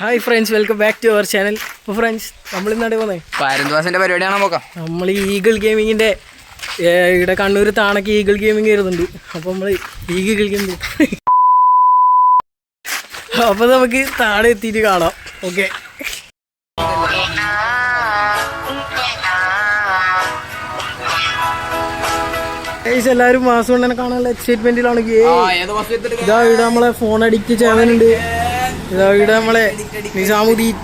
Hi friends welcome back to our channel അപ്പോൾ friends നമ്മൾ ഇന്നാണ് പോന്നേ? പാരന്ത്വാസിന്റെ പരിപാടിയാണ് നോക്കാം. നമ്മൾ ഈഗിൾ ഗെയിമിങ്ങിന്റെ ഇവിടെ കണ്ണൂർ താണക്ക് ഈഗിൾ ഗെയിമിങ് വരുന്നുണ്ട്. അപ്പോൾ നമ്മൾ ഈഗിൾ ഗെയിമിങ് അപ്പോൾ നമുക്ക് താഴെ എത്തിയിട്ട് കാണാം. ഓക്കെ എല്ലാവരും എല്ലാരും കൊണ്ട് തന്നെ കാണാനുള്ള എക്സൈറ്റ്മെന്റിലാണ് ഇതാ ഇവിടെ നമ്മളെ ഫോൺ അഡിക്റ്റ് ചെയ്യാനുണ്ട്. ഇതാ ഇവിടെ നമ്മളെ നിസാമുദ്ദീൻ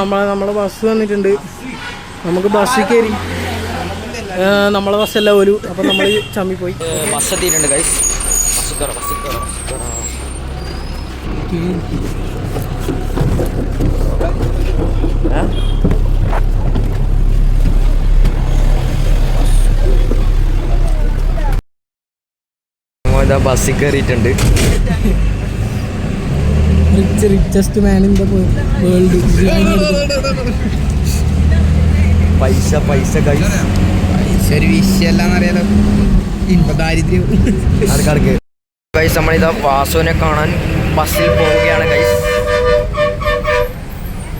നമ്മളെ നമ്മളെ ബസ് വന്നിട്ടുണ്ട്. നമുക്ക് ബസ് കയറി നമ്മളെ ബസ്സല്ല ഒരു അപ്പൊ നമ്മൾ ചമ്മി പോയി. ബസ് എത്തിയിട്ടുണ്ട് ഗൈസ് ബസ്സിൽ കയറിയിട്ടുണ്ട് rich richest man in the world പൈസ പൈസ പൈസ ഒരു വിഷയല്ലാന്നറിയാലോ. ഇപ്പൊ ദാരിദ്ര്യം ആർക്കാർക്ക് ഗൈസ് നമ്മളിതാ വാസുവിനെ കാണാൻ ബസ്സിൽ പോവുകയാണ് ഗൈസ്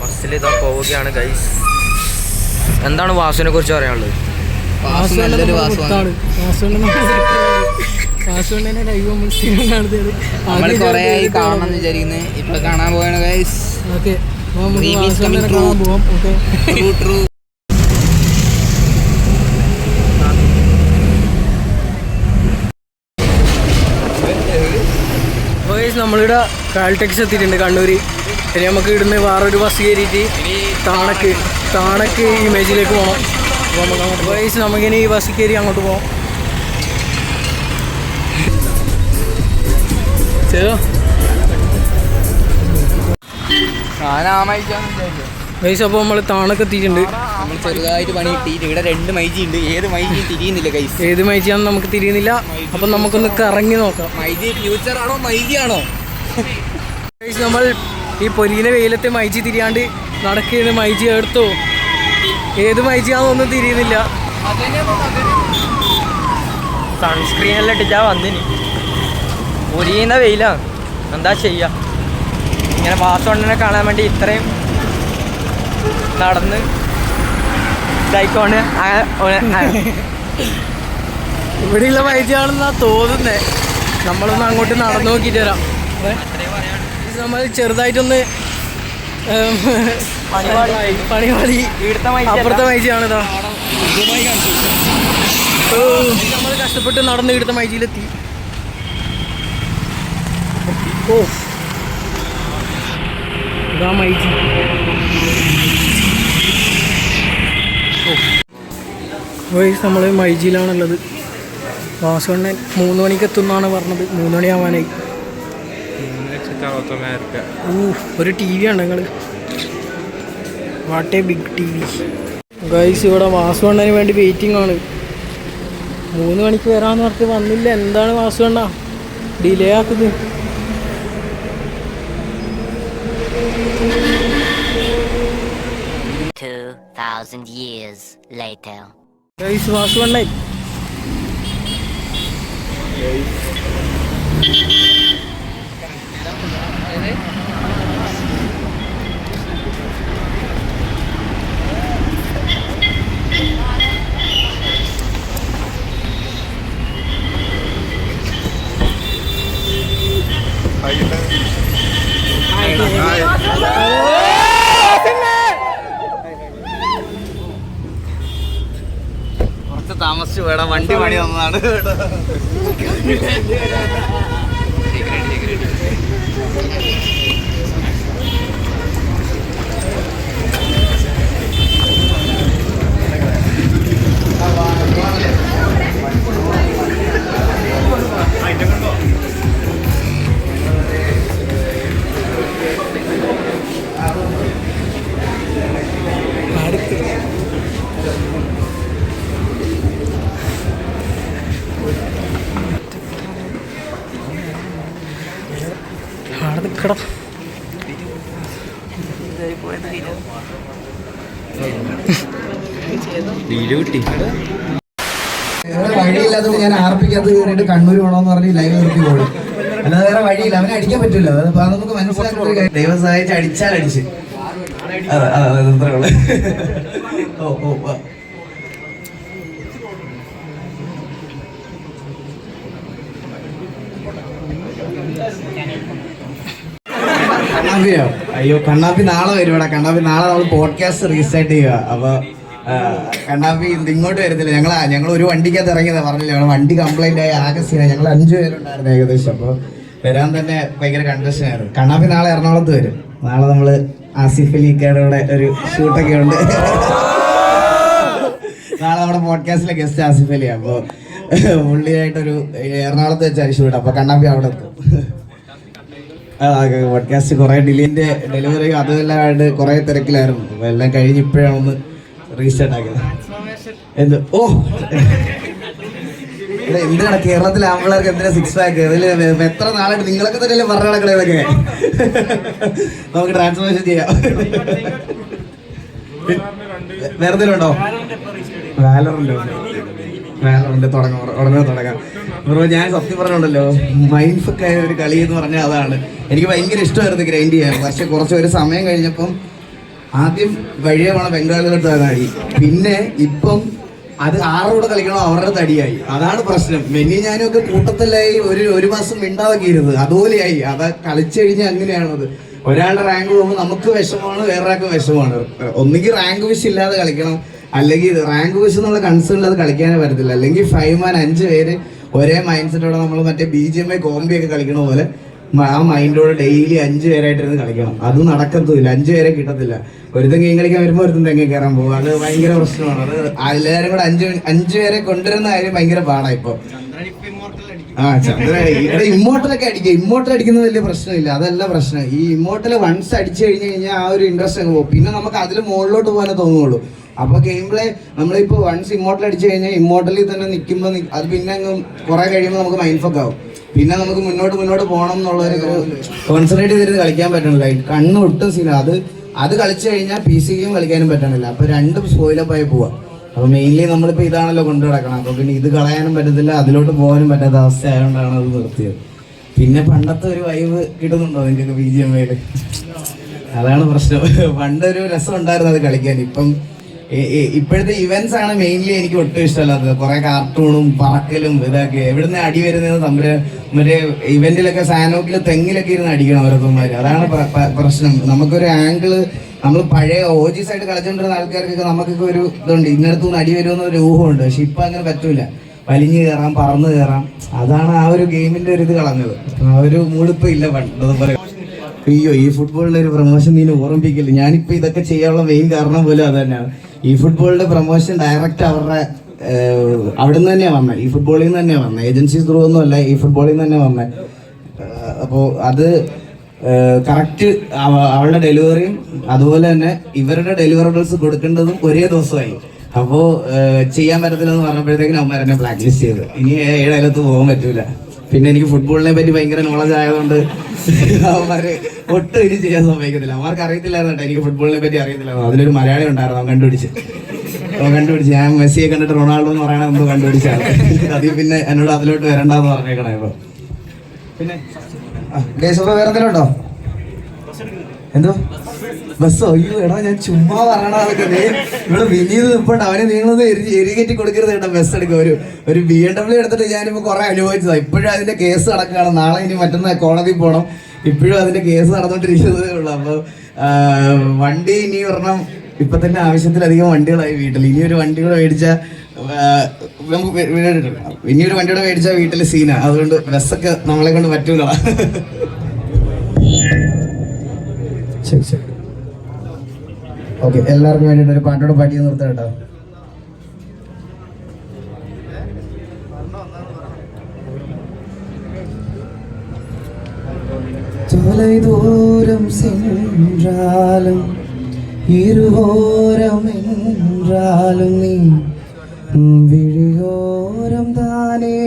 ബസ്സിൽ ഇതാ പോവുകയാണ് ഗൈസ് എന്താണ് വാസുവിനെ കുറിച്ച് പറയാനുള്ളത്? വാസു നല്ലൊരു വാസുവാണ്. വാസുകൊണ്ടനെ ലൈവ് നമ്മൾ കാണുന്നത്. നമ്മൾ കൊറേ ആയി കാണണം എന്ന് വിചാരിക്കുന്നത് ഇപ്പൊ കാണാൻ പോവാണ് guys okay. Dream is coming true. കാണാൻ പോവാം. ഓക്കെ. ട്രൂ ട്രൂ നമ്മളിവിടെ കാൽടെക്സ് എത്തിയിട്ടുണ്ട് കണ്ണൂര്. ഇനി നമുക്ക് ഇവിടുന്ന് വേറൊരു ബസ് കയറിയിട്ട് താണക്ക് താണക്ക് ഇമേജിലേക്ക് പോകണം അപ്പോൾ നമുക്ക് അങ്ങോട്ട് ഗൈസ് നമുക്കിനി ഈ ബസ്സിൽ കയറി അങ്ങോട്ട് പോകാം ഗൈസ് അപ്പോൾ നമ്മൾ താണൊക്കെ എത്തിയിട്ടുണ്ട്. നമ്മൾ ചെറുതായിട്ട് പണി കിട്ടിയിട്ട് ഇവിടെ രണ്ട് മൈജി ഉണ്ട്. ഏത് മൈജി തിരിയുന്നില്ല ഗൈസ് ഏത് മൈജിയാണെന്ന് നമുക്ക് തിരിയുന്നില്ല. അപ്പം നമുക്കൊന്ന് കറങ്ങി നോക്കാം. മൈജി ഫ്യൂച്ചർ ആണോ മൈജി ആണോ? നമ്മൾ ഈ പൊരീന വെയിലത്തെ മൈജി തിരിയാണ്ട് നടക്കുന്ന മൈജി എടുത്തോ. ഏത് മൈജിയാണെന്നൊന്നും തിരിയുന്നില്ല. സൺസ്ക്രീൻ എല്ലാം ഇട്ടിട്ടാ വന്നിന്. ഉരിയുന്ന വെയിലാണ്. എന്താ ചെയ്യുക ഇങ്ങനെ വാസുണ്ണനെ കാണാൻ വേണ്ടി ഇത്രയും നടന്ന് ആ. ഇവിടെയുള്ള വൈദ്യാണെന്നാ തോന്നുന്നേ. നമ്മളൊന്ന് അങ്ങോട്ട് നടന്നു നോക്കിയിട്ട് വരാം. നമ്മൾ ചെറുതായിട്ടൊന്ന് അല്ല. അപ്പുറത്തെ മൈജിയാണിതാ നമ്മൾ കഷ്ടപ്പെട്ട് നടന്ന് ഇവിടുത്തെ മൈജിയിലെത്തി ഓ ഇതാ മൈജി വയസ്സ് നമ്മൾ മൈജിയിലാണുള്ളത്. വാസുണ്ണൻ മൂന്ന് മണിക്ക് എത്തുന്നാണ് പറഞ്ഞത്. മൂന്ന് മണിയാവാനായി ഓ ഒരു ടി വി ആണ് നിങ്ങൾ what a big T V. Guys ഇവിടെ വാസുവണ്ണന് വേണ്ടി വെയിറ്റിംഗ് ആണ്. മൂന്ന് മണിക്ക് വരാമെന്ന് പറഞ്ഞിട്ട് വന്നില്ല. എന്താണ് വാസുവണ്ണ ഡിലേ ആക്കുന്നത്. 2,000 years later. There is was one life. Are you there? താമസിച്ചു വേടാ വണ്ടി പണി വന്നതാണ് അവിടെ നിൽക്കണം വേറെ വഴിയില്ലാത്തത് ഞാൻ ആർപ്പിക്കകത്ത് കയറിയിട്ട് കണ്ണൂർ പോകണമെന്ന് പറഞ്ഞ് ലൈവ് നിർത്തി പോകും അല്ലാതെ വേറെ വഴിയില്ല അവനെ അടിക്കാൻ പറ്റില്ല. അത് അപ്പൊ അത് നമുക്ക് മനസ്സിലാക്കി ദൈവം സഹായിച്ച് അടിച്ചാൽ അടിച്ച്. ഓ ഓ. കണ്ണാപ്പിയോ? അയ്യോ കണ്ണാപ്പി നാളെ വരുവാടാ കണ്ണാപ്പി നാളെ നമ്മൾ പോഡ്കാസ്റ്റ് റീസ്റ്റാർട്ട് ചെയ്യുക. അപ്പൊ കണ്ണാപ്പി ഇങ്ങോട്ട് വരുന്നില്ല ഞങ്ങൾ ഞങ്ങൾ ഒരു വണ്ടിക്കകത്ത് ഇറങ്ങിയതാ പറഞ്ഞില്ല? ഞങ്ങൾ വണ്ടി കംപ്ലൈന്റ് ആയി ആകെ ഞങ്ങൾ അഞ്ചു പേരുണ്ടായിരുന്നു ഏകദേശം. അപ്പൊ വരാൻ തന്നെ ഭയങ്കര കൺഫ്യൂഷൻ ആയിരുന്നു. കണ്ണാപ്പി നാളെ എറണാകുളത്ത് വരും. നാളെ നമ്മൾ ആസിഫ് അലിക്കാരുടെ കൂടെ ഒരു ഷൂട്ടൊക്കെ ഉണ്ട്. നാളെ നമ്മുടെ പോഡ്കാസ്റ്റിലെ ഗസ്റ്റ് ആസിഫ് അലി. അപ്പൊ പുള്ളിയായിട്ടൊരു എറണാകുളത്ത് വെച്ചാൽ ഷൂട്ട് അപ്പൊ കണ്ണാപ്പി അവിടെ എത്തും. പോഡ്കാസ്റ്റ് കുറേ ഡിലിന്റെ ഡെലിവറി അതെല്ലാം ആയിട്ട് കുറേ തിരക്കിലായിരുന്നു. എല്ലാം കഴിഞ്ഞ് ഇപ്പോഴാണ് ഒന്ന് റീസ്റ്റാർട്ട് ആക്കിയത്. എന്ത്? ഓ! എന്തിനാണ് കേരളത്തിലെ ആമ്പിള്ളേർക്ക് എന്തിനാ സിക്സ് പാക്ക് അതിൽ എത്ര നാളായിട്ട് നിങ്ങളൊക്കെ തന്നെയല്ലേ പറഞ്ഞു നടക്കണേ ഇതൊക്കെ? നമുക്ക് ട്രാൻസ്ഫോർമേഷൻ ചെയ്യാം. വേറെ എന്തെങ്കിലും ഉണ്ടോ? വാലറിലോ വാലറുണ്ട് തുടങ്ങാം ഉടനെ തുടങ്ങാം. ബ്രോ ഞാൻ സത്യം പറഞ്ഞുണ്ടല്ലോ മൈൻഡ് ഒക്കെ ഒരു കളി എന്ന് പറഞ്ഞാൽ അതാണ്. എനിക്ക് ഭയങ്കര ഇഷ്ടമായിരുന്നു ഗ്രൈൻഡ് ചെയ്യാൻ പക്ഷെ കുറച്ച് ഒരു സമയം കഴിഞ്ഞപ്പം ആദ്യം വഴിയെ പോണ ബംഗാളിലോട്ട് തടി പിന്നെ ഇപ്പം അത് ആരോട് കളിക്കണം അവരുടെ തടിയായി അതാണ് പ്രശ്നം. മെന്നി ഞാനും ഒക്കെ കൂട്ടത്തിലായി ഒരു ഒരു മാസം മിണ്ടാതൊക്കെ അതുപോലെയായി. അത് കളിച്ചു കഴിഞ്ഞാൽ അങ്ങനെയാണത്. ഒരാളുടെ റാങ്ക് പോകുമ്പോൾ നമുക്ക് വിഷമമാണ് വേറൊരാൾക്ക് വിഷമമാണ്. ഒന്നുകിൽ റാങ്ക് വിഷ് ഇല്ലാതെ കളിക്കണം. അല്ലെങ്കിൽ റാങ്ക് വിഷ് എന്നുള്ള കൺസേൺ അത് കളിക്കാനേ പറ്റത്തില്ല. അല്ലെങ്കിൽ ഫൈവ് മാൻ അഞ്ച് പേര് ഒരേ മൈൻഡ് സെറ്റോടെ നമ്മൾ മറ്റേ ബി ജി എം ഐ കോമ്പി ഒക്കെ കളിക്കണ പോലെ ആ മൈൻഡോടെ ഡെയിലി അഞ്ച് പേരായിട്ടിരുന്ന് കളിക്കണം. അത് നടക്കത്തില്ല അഞ്ച് പേരെ കിട്ടത്തില്ല. ഒരുത്തൻ ഗെയിം കളിക്കാൻ വരുമ്പോൾ ഒരുത്തൻ തെങ്ങി കയറാൻ പോകും. അത് ഭയങ്കര പ്രശ്നമാണ്. അത് എല്ലാവരും കൂടെ അഞ്ച് അഞ്ച് പേരെ കൊണ്ടുവരുന്ന കാര്യം ഭയങ്കര പാടാ ഇപ്പൊ. ആ ഇവിടെ ഇമ്മോട്ടലൊക്കെ അടിക്കുക ഇമ്മോട്ടൽ അടിക്കുന്നത് വലിയ പ്രശ്നമില്ല. അതല്ല പ്രശ്നം. ഈ ഇമ്മോട്ടൽ വൺസ് അടിച്ചു കഴിഞ്ഞ് കഴിഞ്ഞാൽ ആ ഒരു ഇൻട്രസ്റ്റ് അങ്ങ് പോകും പിന്നെ നമുക്ക് അതിൽ മുകളിലോട്ട് പോകാനേ തോന്നുള്ളൂ. അപ്പൊ ഗെയിം പ്ലേ നമ്മളിപ്പോ വൺസ് ഇമ്മോട്ടൽ അടിച്ചു കഴിഞ്ഞാൽ ഇമ്മോട്ടലിൽ തന്നെ നിൽക്കുമ്പോൾ അത് പിന്നെ അങ്ങ് കുറെ കഴിയുമ്പോൾ നമുക്ക് മൈൻഡ് ഫക്ക് ആവും. പിന്നെ നമുക്ക് മുന്നോട്ട് മുന്നോട്ട് പോകണം എന്നുള്ള ഒരു കോൺസെൻട്രേറ്റ് ചെയ്തിട്ട് കളിക്കാൻ പറ്റണില്ല. കണ്ണ് ഒട്ടും സീന അത് അത് കളിച്ചു കഴിഞ്ഞാൽ പി സി ഗെയിം കളിക്കാനും പറ്റണില്ല. അപ്പൊ രണ്ടും സ്പോയിലപ്പായി പോവാ. അപ്പൊ മെയിൻലി നമ്മളിപ്പോ ഇതാണല്ലോ കൊണ്ടു നടക്കണം അപ്പൊ പിന്നെ ഇത് കളയാനും പറ്റത്തില്ല അതിലോട്ട് പോകാനും പറ്റാത്ത അവസ്ഥ ആയതുകൊണ്ടാണ് അത് നിർത്തിയത്. പിന്നെ പണ്ടത്തെ ഒരു വൈവ് കിട്ടുന്നുണ്ടോ നിങ്ങൾക്ക് ബി ജി എം അതാണ് പ്രശ്നം. പണ്ടൊരു രസം ഉണ്ടായിരുന്നു അത് കളിക്കാൻ. ഇപ്പം ഇപ്പോഴത്തെ ഇവന്റ്സ് ആണ് മെയിൻലി എനിക്ക് ഒട്ടും ഇഷ്ടമല്ലാത്തത്. കുറെ കാർട്ടൂണും പറക്കലും ഇതൊക്കെ എവിടുന്ന് അടി വരുന്നത് തമ്മിൽ മറ്റേ ഇവന്റിലൊക്കെ സാനോക്കിൽ തെങ്ങിലൊക്കെ ഇരുന്ന് അടിക്കണം ഓരോരുത്തന്മാര്. അതാണ് പ്ര- പ്ര- പ്രശ്നം. നമുക്കൊരു ആംഗിൾ നമ്മൾ പഴയ ഓജീസ് ആയിട്ട് കളിച്ചോണ്ടിരുന്ന ആൾക്കാർക്കൊക്കെ നമുക്കൊക്കെ ഒരു ഇതുണ്ട്. ഇന്നടത്തുനിന്ന് അടി വരുമെന്ന് ഒരു ഊഹമുണ്ട്. പക്ഷെ ഇപ്പൊ അങ്ങനെ പറ്റൂല. വലിഞ്ഞു കയറാം പറന്നു കയറാം അതാണ് ആ ഒരു ഗെയിമിന്റെ ഒരു ഇത് കളഞ്ഞത്. ആ ഒരു മൂളിപ്പ് ഇല്ല പണ്ട് അയ്യോ ഈ ഫുട്ബോളിന്റെ ഒരു പ്രൊമോഷൻ നീ ഓർമ്മിപ്പിക്കില്ല. ഞാനിപ്പോ ഇതൊക്കെ ചെയ്യാനുള്ള മെയിൻ കാരണം പോലും അത് തന്നെയാണ്. ഈ ഫുട്ബോളിന്റെ പ്രൊമോഷൻ ഡയറക്റ്റ് അവരുടെ അവിടെ നിന്ന് തന്നെയാണ് വന്നത് ഈ ഫുട്ബോളിൽ നിന്ന് തന്നെയാണ് വന്നത് ഏജൻസി ത്രൂ ഒന്നും അല്ല ഈ ഫുട്ബോളിൽ നിന്ന് തന്നെ വന്നത് അപ്പോൾ അത് കറക്റ്റ് അവളുടെ ഡെലിവറിയും അതുപോലെ തന്നെ ഇവരുടെ ഡെലിവറബിൾസ് കൊടുക്കേണ്ടതും ഒരേ ദിവസമായി. അപ്പോൾ ചെയ്യാൻ പറ്റത്തില്ലെന്ന് പറഞ്ഞപ്പോഴത്തേക്കും അവന്മാർ എന്നെ ബ്ലാക്ക് ലിസ്റ്റ് ചെയ്ത്. ഇനി ഏഴായാലത്ത് പോകാൻ പറ്റൂല. പിന്നെ എനിക്ക് ഫുട്ബോളിനെ പറ്റി ഭയങ്കര നോളജ് ആയതുകൊണ്ട് അവന്മാര് ഒട്ടും ഇനി ചെയ്യാൻ സമ്മതിക്കത്തില്ല. അവർക്ക് അറിയത്തില്ലായിരുന്നു എനിക്ക് ഫുട്ബോളിനെ പറ്റി അറിയത്തില്ലായിരുന്നു. അതിലൊരു മലയാളി ഉണ്ടായിരുന്നു അവൻ കണ്ടുപിടിച്ച്. അവൻ കണ്ടുപിടിച്ച്. ഞാൻ മെസ്സിയെ കണ്ടിട്ട് റൊണാൾഡോ എന്ന് പറയണ എന്തോ കണ്ടുപിടിച്ചാണ് അതിൽ പിന്നെ എന്നോട് അതിലോട്ട് വരണ്ടെന്ന് പറഞ്ഞേക്കണേ ഇപ്പൊ. പിന്നെ വേറെ എന്തെങ്കിലും ഉണ്ടോ? എന്തോ ബസ്സോ അയ്യോ എടാ ഞാൻ ചുമ്മാ പറയണ അതൊക്കെ ഇവിടെ വിനീത് നിൽപ്പുണ്ട് അവനെ നീങ്ങുന്നത് എരികേറ്റി കൊടുക്കരുത് കേട്ടോ ബസ് എടുക്കുക ഒരു ഒരു ബി എം ഡബ്ല്യൂ എടുത്തിട്ട് ഞാനിപ്പോ കുറെ അനുഭവിച്ചതാണ് ഇപ്പോഴും അതിന്റെ കേസ് നടക്കുകയാണ് നാളെ ഇനി മറ്റന്നാ കോടതി പോകണം ഇപ്പോഴും അതിന്റെ കേസ് നടന്നുകൊണ്ടിരിക്കുന്നതേ ഉള്ളൂ അപ്പൊ വണ്ടി ഇനി ഒരെണ്ണം ഇപ്പൊ തന്നെ ആവശ്യത്തിലധികം വണ്ടികളായി വീട്ടിൽ ഇനിയൊരു വണ്ടി കൂടെ മേടിച്ച വീടിട്ടുണ്ട്. വണ്ടി കൂടെ മേടിച്ചാൽ വീട്ടിൽ സീനാ അതുകൊണ്ട് ബസ്സൊക്കെ നമ്മളെ കൊണ്ട് പറ്റൂല ശരി ശരി ഓക്കെ എല്ലാവർക്കും വേണ്ടിയിട്ട് ഒരു പാട്ടോട് പാടി നിർത്താം കേട്ടോ தொலைதூரம் சென்றாலும் இருவோரம் என்றாலும் நீ உன் விழியோரம் தானே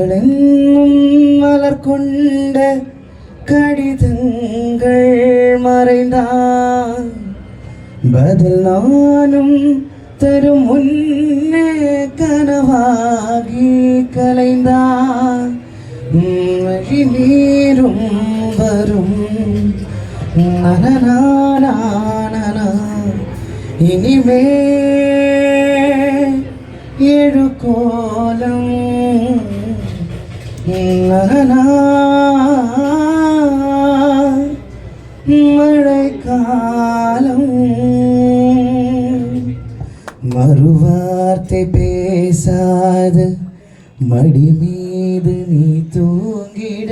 உலகெங்கும் மலர் கொண்ட கடிதங்கள் மறைந்தான். பதில் நானும் தரும் முன்னே கனவாகி கலைந்தான். வழி நீரும் வரும். இனிமே எழு கோலம் மழைக்காலம். மறுவார்த்தை பேசாது மடி மீது நீ தூங்கிட.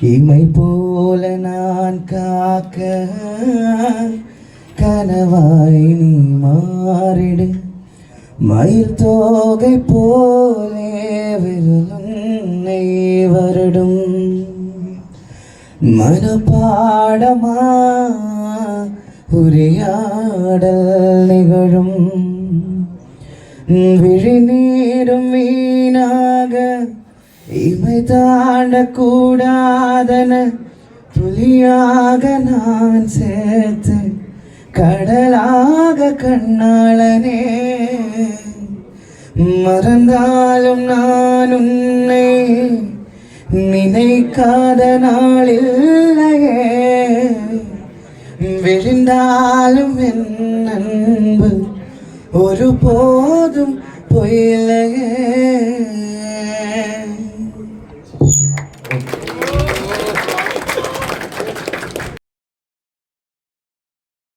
இமை போல நான் காக்க கனவாய் நீ மாறிடு. மயில் தோகை போலே விரலும் வருடும் மனப்பாடமா உரையாடல் நிகழும். விழிநீரும் வீணாக இமை தாண்டக்கூடாதன புலியாக நான் சேர்த்து கடலாக கண்ணாளனே. மறந்தாலும் நான் உன்னை நினைக்காத நாளில்லையே. விழுந்தாலும் என் அன்பு ஒரு போதும் பொய்யில்லையே